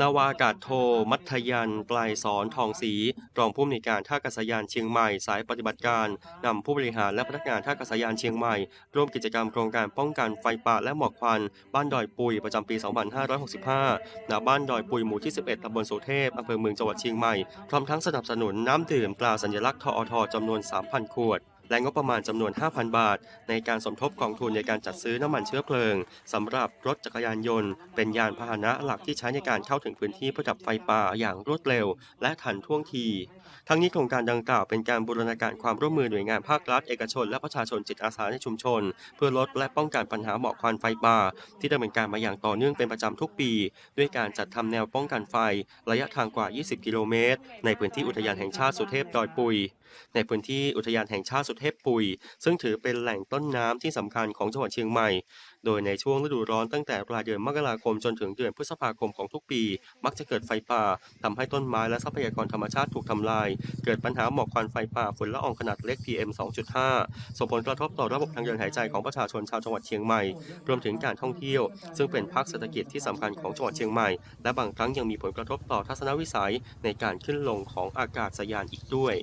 นาวากาศโท มัธยันปลายสอนทองศรีรองผู้อำนวยการท่าอากาศยานเชียงใหม่ สายปฏิบัติการนำผู้บริหารและพนักงานท่าอากาศยานเชียงใหม่ ร่วมกิจกรรมโครงการป้องกันไฟป่าและหมอกควัน บ้านดอยปุยประจำปี 2565ณบ้านดอยปุยหมู่ที่ 11ตำบลสุเทพอำเภอเมืองจังหวัดเชียงใหม่ พร้อมทั้งสนับสนุนน้ำดื่มตราสัญลักษณ์ทอทจำนวน 3,000 ขวด และงบประมาณจำนวน 5,000 บาท ในการสมทบกองทุนในการจัดซื้อน้ำมันเชื้อเพลิงสำหรับรถจักรยานยนต์ เป็นยานพาหนะหลักที่ใช้ในการเข้าถึงพื้นที่เพื่อดับไฟป่าอย่างรวดเร็ว และทันท่วงที ทั้งนี้โครงการดังกล่าวเป็นการบูรณาการความร่วมมือหน่วยงานภาครัฐ เอกชน และประชาชนจิตอาสาในชุมชน เพื่อลดและป้องกันปัญหาหมอกควันไฟป่า ที่ดำเนินการมาอย่างต่อเนื่องเป็นประจำทุกปี ด้วยการจัดทำแนวป้องกันไฟ ระยะทางกว่า 20 กิโลเมตร ในพื้นที่อุทยานแห่งชาติสุเทพดอยปุย ในพื้นที่อุทยานแห่งชาติสุเทพปุย ซึ่งถือเป็นแหล่งต้นน้ำที่สำคัญของจังหวัดเชียงใหม่ โดยในช่วงฤดูร้อนตั้งแต่ปลายเดือนมกราคมจนถึงเดือนพฤษภาคมของทุกปี มักจะเกิดไฟป่าทำให้ต้นไม้และทรัพยากรธรรมชาติถูกทำลาย เกิดปัญหาหมอกควันไฟป่าฝุ่นละอองขนาดเล็ก PM 2.5 ส่งผลกระทบต่อระบบทางเดินหายใจของประชาชนชาวจังหวัดเชียงใหม่ รวมถึงการท่องเที่ยว ซึ่งเป็นภาคเศรษฐกิจที่สำคัญของจังหวัดเชียงใหม่ และบางครั้งยังมีผลกระทบต่อทัศนวิสัยในการขึ้นลงของอากาศยานอีกด้วย